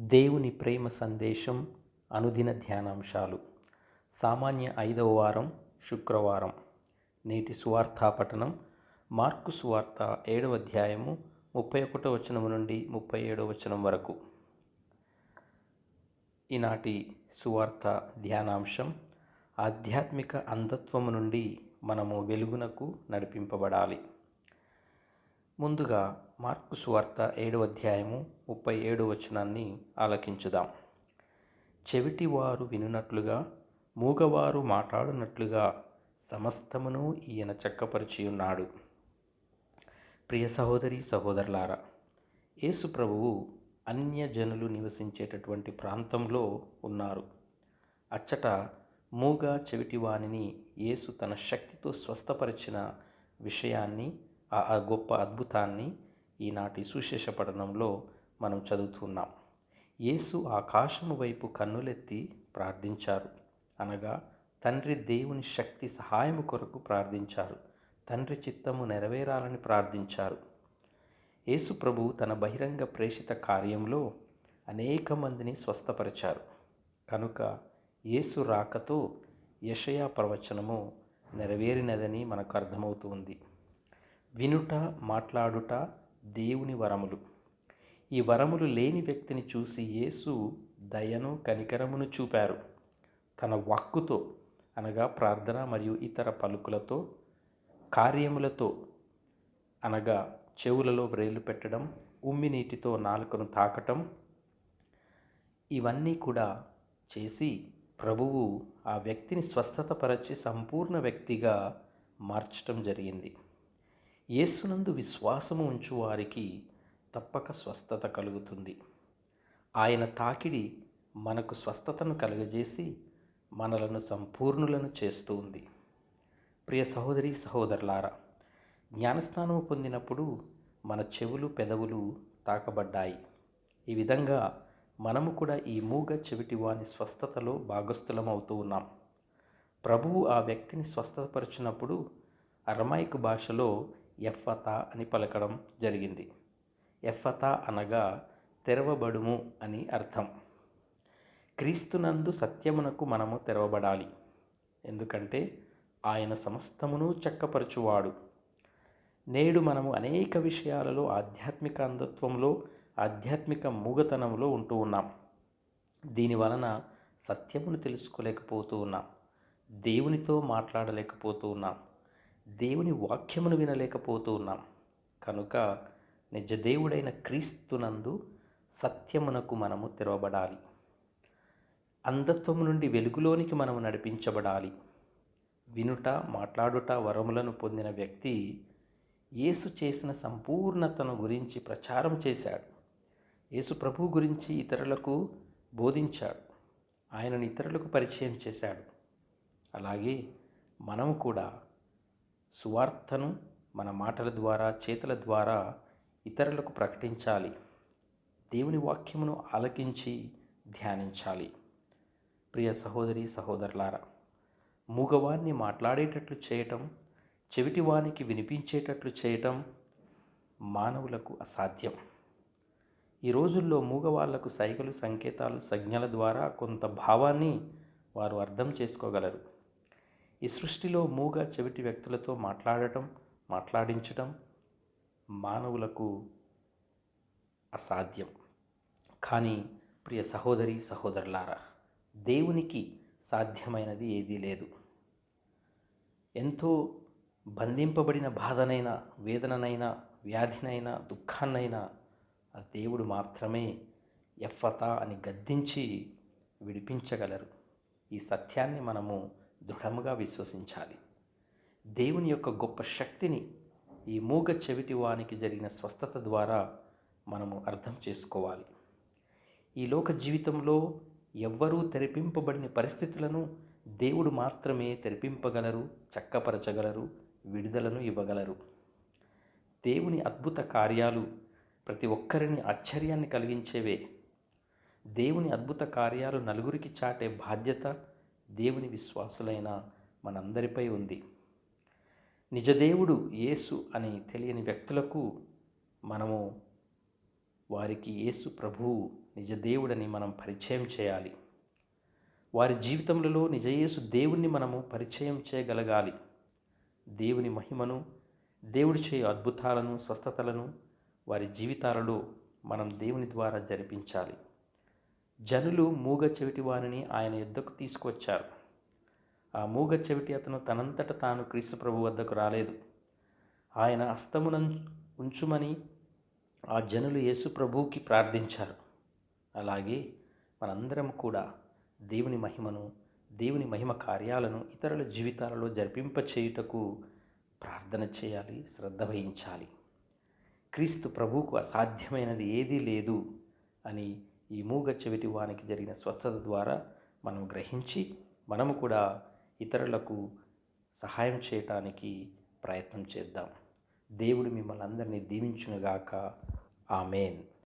దేవుని ప్రేమ సందేశం అనుదిన ధ్యానాంశాలు. సామాన్య ఐదవ వారం శుక్రవారం. నేటి సువార్థా పఠనం మార్కు సువార్త ఏడవ అధ్యాయము ముప్పై ఒకటో వచనం నుండి ముప్పై ఏడవ వచనం వరకు. ఈనాటి సువార్త ధ్యానాంశం ఆధ్యాత్మిక అంధత్వము నుండి మనము వెలుగునకు నడిపింపబడాలి. ముందుగా మార్కు సువార్త ఏడవ అధ్యాయము ముప్పై ఏడు వచనాన్ని ఆలకించుదాం. చెవిటివారు వినునట్లుగా మూగవారు మాట్లాడునట్లుగా సమస్తమును ఈయన చక్కపరిచి ఉన్నాడు ప్రియ సహోదరి సహోదరులారా యేసు ప్రభువు అన్యజనులు నివసించేటటువంటి ప్రాంతంలో ఉన్నారు. అచ్చట మూగ చెవిటివానిని యేసు తన శక్తితో స్వస్థపరిచిన విషయాన్ని ఆ ఆ గొప్ప అద్భుతాన్ని ఈనాటి సుశేష పఠనంలో మనం చదువుతున్నాం. యేసు ఆకాశము వైపు కన్నులెత్తి ప్రార్థించారు. అనగా తండ్రి దేవుని శక్తి సహాయము కొరకు ప్రార్థించారు. తండ్రి చిత్తము నెరవేరాలని ప్రార్థించారు. యేసు ప్రభు తన బహిరంగ ప్రేషిత కార్యంలో అనేక మందిని స్వస్థపరిచారు. కనుక యేసు రాకతో యషయా ప్రవచనము నెరవేరినదని మనకు అర్థమవుతుంది వినుట మాట్లాడుట దేవుని వరములు. ఈ వరములు లేని వ్యక్తిని చూసి యేసు దయను కనికరమును చూపారు. తన వాక్కుతో అనగా ప్రార్థన మరియు ఇతర పలుకులతో కార్యములతో అనగా చెవులలో వ్రేలు పెట్టడం ఉమ్మి నీటితో నాలుకను తాకటం ఇవన్నీ కూడా చేసి ప్రభువు ఆ వ్యక్తిని స్వస్థతపరచి సంపూర్ణ వ్యక్తిగా మార్చటం జరిగింది. యేసునందు విశ్వాసము ఉంచు వారికి తప్పక స్వస్థత కలుగుతుంది. ఆయన తాకిడి మనకు స్వస్థతను కలుగజేసి మనలను సంపూర్ణులను చేస్తూ ఉంది. ప్రియ సహోదరి సహోదరులారా జ్ఞానస్నానము పొందినప్పుడు మన చెవులు పెదవులు తాకబడ్డాయి. ఈ విధంగా మనము కూడా ఈ మూగ చెవిటి వాని స్వస్థతలో భాగస్థులమవుతూ ఉన్నాం. ప్రభువు ఆ వ్యక్తిని స్వస్థపరిచినప్పుడు అరమాయిక్ భాషలో ఎఫ్ఫతా అని పలకడం జరిగింది. ఎఫ్ఫతా అనగా తెరవబడుము అని అర్థం. క్రీస్తునందు సత్యమునకు మనము తెరవబడాలి. ఎందుకంటే ఆయన సమస్తమును చక్కపరచువాడు. నేడు మనము అనేక విషయాలలో ఆధ్యాత్మిక అంధత్వంలో ఆధ్యాత్మిక మూగతనంలో ఉంటూ ఉన్నాం. దీని వలన సత్యమును తెలుసుకోలేకపోతూ ఉన్నాం. దేవునితో మాట్లాడలేకపోతూ ఉన్నాం. దేవుని వాక్యమును వినలేకపోతూ ఉన్నాం. కనుక నిజదేవుడైన క్రీస్తునందు సత్యమునకు మనము తెరవబడాలి. అంధత్వము నుండి వెలుగులోనికి మనము నడిపించబడాలి. వినుట మాట్లాడుట వరములను పొందిన వ్యక్తి యేసు చేసిన సంపూర్ణతను గురించి ప్రచారం చేశాడు. యేసు ప్రభు గురించి ఇతరులకు బోధించాడు. ఆయనను ఇతరులకు పరిచయం చేశాడు. అలాగే మనము కూడా సువార్తను మన మాటల ద్వారా చేతుల ద్వారా ఇతరులకు ప్రకటించాలి. దేవుని వాక్యమును ఆలకించి ధ్యానించాలి. ప్రియ సహోదరి సహోదరులారా మూగవాన్ని మాట్లాడేటట్లు చేయటం చెవిటివానికి వినిపించేటట్లు చేయటం మానవులకు అసాధ్యం. ఈ రోజుల్లో మూగవాళ్ళకు సైగలు సంకేతాలు సంజ్ఞల ద్వారా కొంత భావాన్ని వారు అర్థం చేసుకోగలరు. ఈ సృష్టిలో మూగ చెవిటి వ్యక్తులతో మాట్లాడటం మాట్లాడించటం మానవులకు అసాధ్యం. కానీ ప్రియ సహోదరి సహోదరులారా దేవునికి సాధ్యమైనది ఏదీ లేదు. ఎంతో బంధింపబడిన బాధనైనా వేదననైనా వ్యాధినైనా దుఃఖాన్నైనా ఆ దేవుడు మాత్రమే ఎఫ్ఫత అని గద్దించి విడిపించగలరు. ఈ సత్యాన్ని మనము దృఢముగా విశ్వసించాలి. దేవుని యొక్క గొప్ప శక్తిని ఈ మూగ చెవిటి వానికి జరిగిన స్వస్థత ద్వారా మనము అర్థం చేసుకోవాలి. ఈ లోక జీవితంలో ఎవ్వరూ తెరిపింపబడిన పరిస్థితులను దేవుడు మాత్రమే తెరిపింపగలరు చక్కపరచగలరు విడుదలను ఇవ్వగలరు. దేవుని అద్భుత కార్యాలు ప్రతి ఒక్కరిని ఆశ్చర్యాన్ని కలిగించేవే. దేవుని అద్భుత కార్యాలు నలుగురికి చాటే బాధ్యత దేవుని విశ్వాసులైన మనందరిపై ఉంది. నిజదేవుడు యేసు అని తెలియని వ్యక్తులకు మనము వారికి యేసు ప్రభువు నిజ దేవుడని మనం పరిచయం చేయాలి. వారి జీవితములలో నిజయేసు దేవుణ్ణి మనము పరిచయం చేయగలగాలి. దేవుని మహిమను దేవుడు చేయు అద్భుతాలను స్వస్థతలను వారి జీవితాలలో మనం దేవుని ద్వారా జరిపించాలి. జనులు మూగ చెవిటి వారిని ఆయన యుద్ధకు తీసుకొచ్చారు ఆ మూగ చెవిటి అతను తనంతట తాను క్రీస్తు ప్రభు వద్దకు రాలేదు. ఆయన హస్తమున ఉంచుమని ఆ జనులు యేసు ప్రభువుకి ప్రార్థించారు. అలాగే మనందరం కూడా దేవుని మహిమను దేవుని మహిమ కార్యాలను ఇతరుల జీవితాలలో జరిపింపచేయుటకు ప్రార్థన చేయాలి శ్రద్ధ వహించాలి. క్రీస్తు ప్రభువుకు అసాధ్యమైనది ఏదీ లేదు అని ఈ మూగ చెవిటి వానికి జరిగిన స్వస్థత ద్వారా మనం గ్రహించి మనము కూడా ఇతరులకు సహాయం చేయటానికి ప్రయత్నం చేద్దాం. దేవుడు మిమ్మల్ని అందరినీ దీవించునుగాక. ఆమెన్.